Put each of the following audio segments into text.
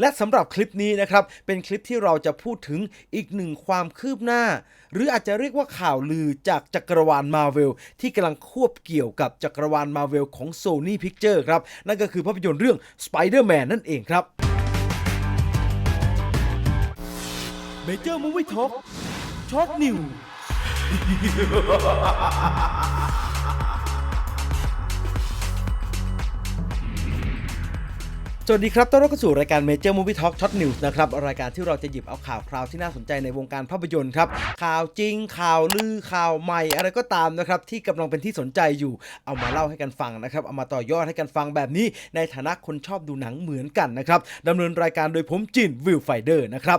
และสำหรับคลิปนี้นะครับ เป็นคลิปที่เราจะพูดถึงอีกหนึ่งความคืบหน้า หรืออาจจะเรียกว่าข่าวลือจากจักรวาลมาเวลที่กำลังควบเกี่ยวกับจักรวาลมาเวลของ Sony Picture ครับ นั่นก็คือภาพยนตร์เรื่อง Spider-Man นั่นเองครับ Major Movie Talk Short New สวัสดีครับ ต้อนรับเข้าสู่รายการ Major Movie Talk Short News นะครับ รายการที่เราจะหยิบเอาข่าวคราวที่น่าสนใจในวงการภาพยนตร์ครับ ข่าวจริง ข่าวลือ ข่าวใหม่ อะไรก็ตามนะครับ ที่กำลังเป็นที่สนใจอยู่ เอามาเล่าให้กันฟังนะครับ เอามาต่อยอดให้กันฟังแบบนี้ ในฐานะคนชอบดูหนังเหมือนกันนะครับดำเนินรายการโดยผมจินวิลไฟเดอร์นะครับ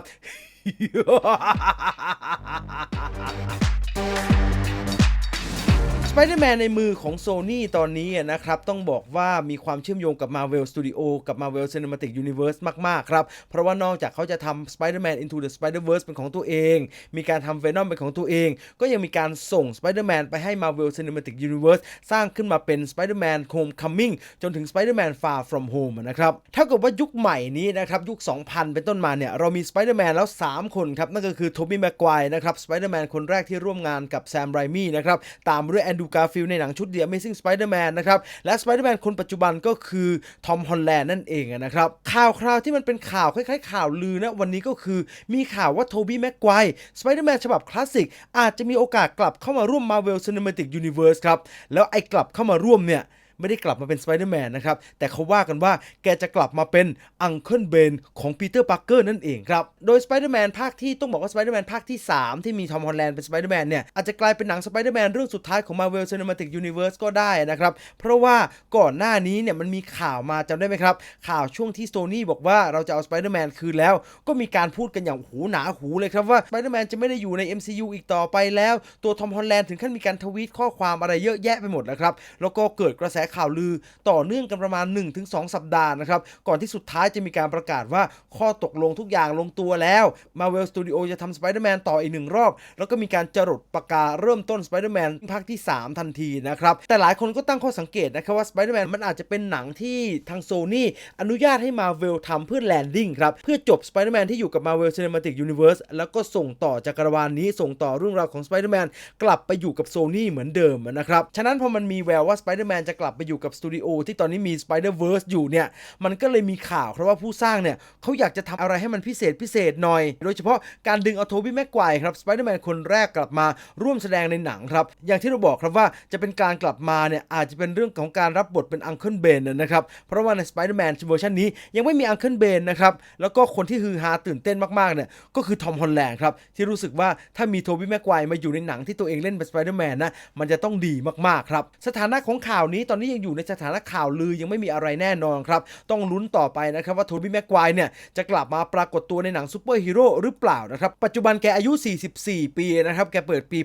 Spider-Man ในมือของ Sony ตอนนี้นะครับ ต้องบอกว่ามีความเชื่อมโยงกับ Marvel Studio กับ Marvel Cinematic Universe มาก ๆ ครับ เพราะว่านอกจากเขาจะทำ Spider-Man Into the Spider-Verse เป็นของตัวเอง มีการทำ Venom เป็นของตัวเอง ก็ยังมีการส่ง Spider-Man ไปให้ Marvel Cinematic Universe สร้างขึ้นมาเป็น Spider-Man Homecoming จนถึง Spider-Man Far From Home นะครับถ้าเกิดว่ายุคใหม่นี้นะครับ ยุค 2000 เป็นต้นมาเนี่ย เรามี Spider-Man แล้ว 3 คนครับ นั่นก็คือ Tobey Maguire นะครับ Spider-Man คนแรกที่ร่วมงานกับ Sam Raimi นะครับ ตามด้วย Andrew ดูการ์ฟิลในหนังชุด The Amazing Spider-Man นะครับ และ Spider-Man คนปัจจุบันก็คือทอมฮอลแลนด์นั่นเองนะครับ ข่าวคราวที่มันเป็นข่าวคล้ายๆ ข่าวลือนะวันนี้ก็คือมีข่าวว่าโทบี้แม็กไกวสไปเดอร์แมนฉบับคลาสสิกอาจจะมีโอกาสกลับเข้ามาร่วม Marvel Cinematic Universe ครับแล้วไอ้กลับเข้ามาร่วมเนี่ย ไม่ได้กลับมาเป็นสไปเดอร์แมนนะครับ แต่เขาว่ากันว่าแกจะกลับมาเป็นอังเคิลเบนของปีเตอร์ปาร์เกอร์นั่นเองครับ โดยสไปเดอร์แมนภาคที่ต้องบอกว่าสไปเดอร์แมนภาคที่ 3 ที่มีทอมฮอลแลนด์เป็นสไปเดอร์แมนเนี่ยอาจจะกลายเป็นหนังสไปเดอร์แมนเรื่องสุดท้ายของ Marvel Cinematic Universe ก็ได้นะครับ เพราะว่าก่อนหน้านี้เนี่ยมันมีข่าวมาจำได้ไหมครับ ข่าวช่วงที่โ o นี่บอกว่าเราจะเอาสไปเดอร์แมนคืนแล้ว ก็มีการพูดกันอย่างหูหนาหูเลยครับว่าสไปเดอร์แมนจะไม่ได้อยู่ใน MCU อีกต่อไปแล้ว ตัวทอมฮอลแลนด์ถึงขั้นมีการทวีตข้อความอะไรเยอะแยะไปหมดแล้วครับแล้วก็เกิดกระแสข่าวลือต่อเนื่องกันประมาณ 1-2 สัปดาห์นะครับ ก่อนที่สุดท้ายจะมีการประกาศว่าข้อตกลงทุกอย่างลงตัวแล้ว Marvel Studio จะทำ Spider-Man ต่ออีกหนึ่งรอบ แล้วก็มีการจรดปากกาเริ่มต้น Spider-Man ภาคที่ 3 ทันทีนะครับ แต่หลายคนก็ตั้งข้อสังเกตนะครับว่า Spider-Man มันอาจจะเป็นหนังที่ทาง Sony อนุญาตให้ Marvel ทำเพื่อแลนดิ้งครับ เพื่อจบ Spider-Man ที่อยู่กับ Marvel Cinematic Universe แล้วก็ส่งต่อจักรวาลนี้ส่งต่อเรื่องราวของ Spider-Man กลับไปอยู่กับ Sony เหมือนเดิมนะครับฉะนั้นพอมันมีแววว่า Spider-Man จะกลับไปอยู่กับสตูดิโอที่ตอนนี้มี Spider-Verse อยู่เนี่ย มันก็เลยมีข่าวเพราะว่าผู้สร้างเนี่ยเขาอยากจะทำอะไรให้มันพิเศษพิเศษหน่อย โดยเฉพาะการดึงเอาโทบี้แม็กไกว์ครับ Spider-Man คนแรกกลับมาร่วมแสดงในหนังครับ อย่างที่เราบอกครับว่าจะเป็นการกลับมาเนี่ยอาจจะเป็นเรื่องของการรับบทเป็นอังเคิลเบนนะครับ เพราะว่าใน Spider-Man เวอร์ชันนี้ยังไม่มีอังเคิลเบนนะครับ แล้วก็คนที่ฮือฮาตื่นเต้นมากๆเนี่ยก็คือทอมฮอลแลนด์ครับที่รู้สึกว่าถ้ามีโทบี้แม็กไกว์มาอยู่ในหนังที่ตัวเองเล่นเป็น Spider-Man นะมันจะต้องดีมากๆครับสถานะของข่าวนี้ตอนนี้ยังอยู่ในสถานะข่าวลือยังไม่มีอะไรแน่นอนครับ ต้องลุ้นต่อไปนะครับว่าโทบี้แม็กไกวร์เนี่ยจะกลับมาปรากฏตัวในหนังซูเปอร์ฮีโร่หรือเปล่านะครับ ปัจจุบันแกอายุ 44 ปีนะครับ แกเปิดปี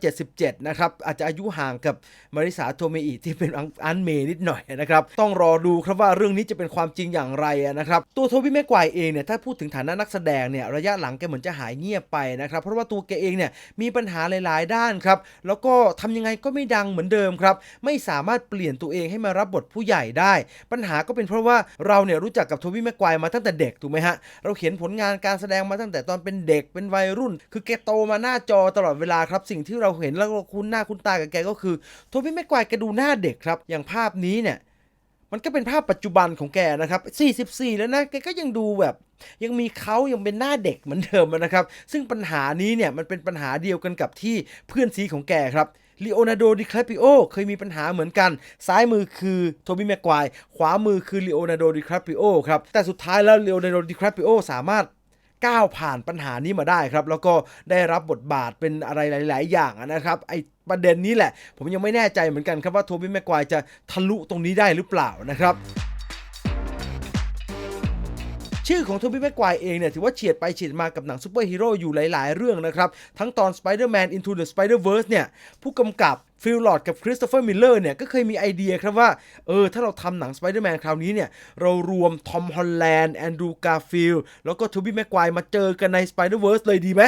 1977 นะครับ อาจจะอายุห่างกับมาริสาโทเมอิที่เป็นอันเมนิดหน่อยนะครับ ต้องรอดูครับว่าเรื่องนี้จะเป็นความจริงอย่างไรนะครับ ตัวโทบี้แม็กไกวร์เองเนี่ยถ้าพูดถึงฐานะนักแสดงเนี่ยระยะหลังแกเหมือนจะหายเงียบไปนะครับ เพราะว่าตัวแกเองเนี่ยมีปัญหาหลาย ๆ ด้านครับ แล้วก็ทำยังไงก็ไม่ดังเหมือนเดิมครับ ไม่สามารถเปลี่ยนลี่ยนตัวเองให้มารับบทผู้ใหญ่ได้ ปัญหาก็เป็นเพราะว่าเราเนี่ยรู้จักกับโทบี้แม็กไกว์มาตั้งแต่เด็กถูกไหมฮะ เราเขียนผลงานการแสดงมาตั้งแต่ตอนเป็นเด็กเป็นวัยรุ่น คือแกโตมาหน้าจอตลอดเวลาครับ สิ่งที่เราเห็นแล้วคุ้นหน้าคุ้นตากับแกก็คือโทบี้แม็กไกว์แกดูหน้าเด็กครับ อย่างภาพนี้เนี่ยมันก็เป็นภาพปัจจุบันของแกนะครับ 44 แล้วนะ แกก็ยังดูแบบ ยังมีเขายังเป็นหน้าเด็กเหมือนเดิมนะครับ ซึ่งปัญหานี้เนี่ยมันเป็นปัญหาเดียวกันกับที่เพื่อนซีของแกครับ ลีโอนาร์โดดิคาปิโอเคยมีปัญหาเหมือนกัน ซ้ายมือคือโทบี้แม็กควายขวามือคือลีโอนาร์โดดิคาปิโอครับแต่สุดท้ายแล้วลีโอนาร์โดดิคาปิโอสามารถก้าวผ่านปัญหานี้มาได้ครับ แล้วก็ได้รับบทบาทเป็นอะไรหลาย ๆ อย่างนะครับไอประเด็นนี้แหละ ผมยังไม่แน่ใจเหมือนกันครับว่าโทบี้แม็กควายจะทะลุตรงนี้ได้หรือเปล่านะครับ ชื่อของโทบี้แม็กไกวายเองเนี่ยถือว่าเฉียดไปเฉียดมากับหนังซูเปอร์ฮีโร่อยู่หลาย ๆ เรื่องนะครับ ทั้งตอน Spider-Man Into the Spider-Verse เนี่ยผู้กำกับ ฟิลลอร์ดกับคริสโตเฟอร์มิลเลอร์เนี่ยก็เคยมีไอเดียครับว่า เออ ถ้าเราทำหนังสไปเดอร์แมนคราวนี้เนี่ย เรารวมทอมฮอลแลนด์แอนดรูการ์ฟิลแล้วก็ทูบี้แม็กควายมาเจอกันในสไปเดอร์เวิร์สเลยดีไหม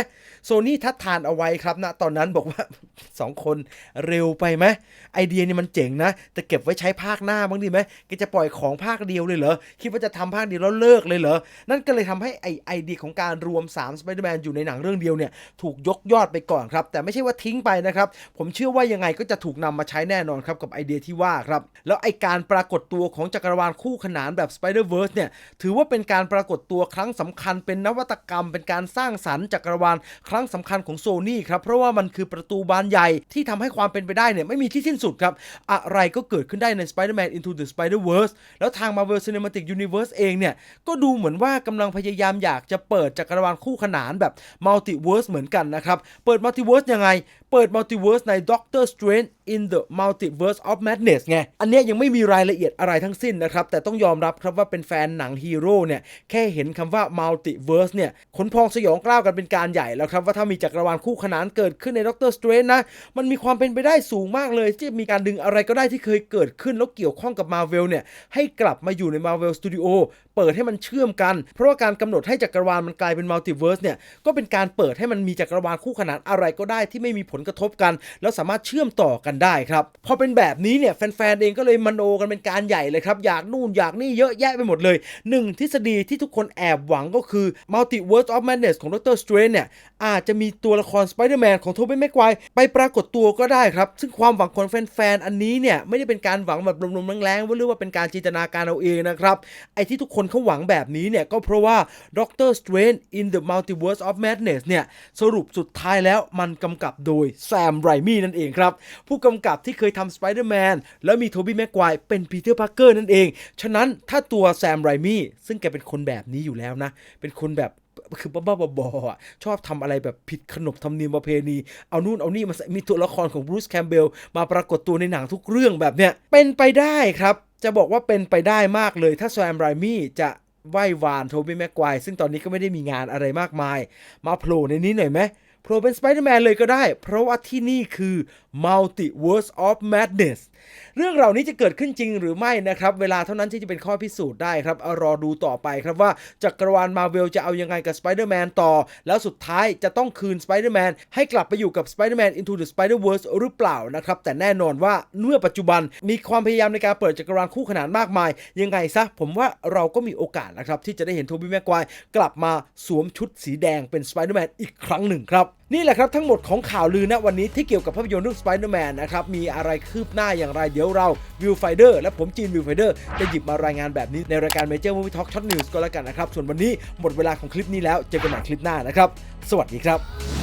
โซนี่ทัดทานเอาไว้ครับนะตอนนั้นบอกว่าสองคนเร็วไปไหมไอเดียนี่มันเจ๋งนะ แต่เก็บไว้ใช้ภาคหน้าบ้างดีไหมแกจะปล่อยของภาคเดียวเลยเหรอคิดว่าจะทำภาคเดียวแล้วเลิกเลยเหรอนั่นก็เลยทำให้ไอไอเดียของการรวม3 Spider-Man อยู่ในหนังเรื่องเดียวเนี่ยถูกยกยอดไปก่อนครับแต่ไม่ใช่ว่าทิ้งไปนะครับผมเชื่อว่ายังไงก็จะถูกนำมาใช้แน่นอนครับกับไอเดียที่ว่าครับ แล้วไอการปรากฏตัวของจักรวาลคู่ขนานแบบ Spider-Verse เนี่ยถือว่าเป็นการปรากฏตัวครั้งสำคัญเป็นนวัตกรรม เป็นการสร้างสรรค์จักรวาลครั้งสำคัญของโซนี่ครับ เพราะว่ามันคือประตูบานใหญ่ที่ทำให้ความเป็นไปได้เนี่ยไม่มีที่สิ้นสุดครับ อะไรก็เกิดขึ้นได้ใน Spider-Man Into the Spider-Verse แล้วทาง Marvel Cinematic Universe เองเนี่ยก็ดูเหมือนว่ากำลังพยายามอยากจะเปิดจักรวาลคู่ขนานแบบ Multiverse เหมือนกันนะครับ เปิด Multiverse ยังไง เปิด Multiverse ใน Doctor Strange in the Multiverse of Madness ไง อันเนี้ยยังไม่มีรายละเอียดอะไรทั้งสิ้นนะครับ แต่ต้องยอมรับครับว่าเป็นแฟนหนังฮีโร่เนี่ย แค่เห็นคำว่า Multiverse เนี่ยขนพองสยองกล้าวกันเป็นการใหญ่แล้วครับ ว่าถ้ามีจักรวาลคู่ขนานเกิดขึ้นใน Doctor Strange นนะ มันมีความเป็นไปได้สูงมากเลย ที่จะมีการดึงอะไรก็ได้ที่เคยเกิดขึ้นแล้วเกี่ยวข้องกับ Marvel เนี่ยให้กลับมาอยู่ใน Marvel Studio เปิดให้มันเชื่อมกัน เพราะว่าการกำหนดให้จักรวาลมันกลายเป็น Multiverse เนี่ย ก็เป็นการเปิดให้มันมีจักรวาลคู่ขนานอะไรก็ได้ที่ไม่มีผลกระทบกัน แล้วสามารถเชื่อมต่อกันได้ครับพอเป็นแบบนี้เนี่ยแฟนๆเองก็เลยมโนกันเป็นการใหญ่เลยครับ อยากนู่นอยากนี่เยอะแยะไปหมดเลยหนึ่งทฤษฎีที่ทุกคนแอบหวังก็คือ Multiverse of Madness ของ Doctor Strange เนี่ยอาจจะมีตัวละคร Spider-Man ของโทบี้แม็กไกวไปปรากฏตัวก็ได้ครับ ซึ่งความหวังของแฟนๆอันนี้เนี่ยไม่ได้เป็นการหวังแบบลมๆแรงๆว่าหรือว่าเป็นการจินตนาการเอาเองนะครับไอ้ที่ทุกคนเขาหวังแบบนี้เนี่ยก็เพราะว่า Doctor Strange in the Multiverse of Madness เนี่ยสรุปสุดท้ายแล้วมันกำกับโดยแซมไรมี่นั่นเองครับผู้กำกับที่เคยทำ Spider-Man แล้วมีโทบี้แม็กไกวร์เป็นปีเตอร์พาร์เกอร์นั่นเอง ฉะนั้นถ้าตัวแซมไรมี่ซึ่งแกเป็นคนแบบนี้อยู่แล้วนะ เป็นคนแบบคือบ้าๆบอๆอะชอบทำอะไรแบบผิดขนบธรรมเนียมประเพณี เอานู่นเอานี่มาใส่มีตัวละครของบรูซแคมเบลมาปรากฏตัวในหนังทุกเรื่องแบบเนี้ย เป็นไปได้ครับ จะบอกว่าเป็นไปได้มากเลย ถ้าแซมไรมี่จะไหว้วานโทบี้แม็กไกวซึ่งตอนนี้ก็ไม่ได้มีงานอะไรมากมาย มาโผล่ในนี้หน่อยไหม โผล่เป็นสไปเดอร์แมนเลยก็ได้ เพราะว่าที่นี่คือ Multiverse of Madness เรื่องเหล่านี้จะเกิดขึ้นจริงหรือไม่นะครับ เวลาเท่านั้นที่จะเป็นข้อพิสูจน์ได้ครับเอารอดูต่อไปครับว่าจักรวาลมาเวลจะเอายังไงกับสไปเดอร์แมนต่อ แล้วสุดท้ายจะต้องคืนสไปเดอร์แมนให้กลับไปอยู่กับ Spider-Man Into the Spider-Verse หรือเปล่านะครับ แต่แน่นอนว่าเมื่อปัจจุบันมีความพยายามในการเปิดจักรวาลคู่ขนานมากมาย ยังไงซะผมว่าเราก็มีโอกาสนะครับที่จะได้เห็นโทบี้แม็กควายกลับมาสวมชุดสีแดงเป็นสไปเดอร์แมนอีกครั้งหนึ่งครับนี่แหละครับทั้งหมดของข่าวลือณวันนี้ที่เกี่ยวกับภาพยนตร์เรื่อง Spider-Man นะครับ มีอะไรคืบหน้าอย่างไรเดี๋ยวเราวิวไฟเดอร์และผมจีนวิวไฟเดอร์จะหยิบมารายงานแบบนี้ในรายการ Major Movie Talk Short News ก็แล้วกันนะครับ ส่วนวันนี้หมดเวลาของคลิปนี้แล้วเจอกันใหม่คลิปหน้านะครับ สวัสดีครับ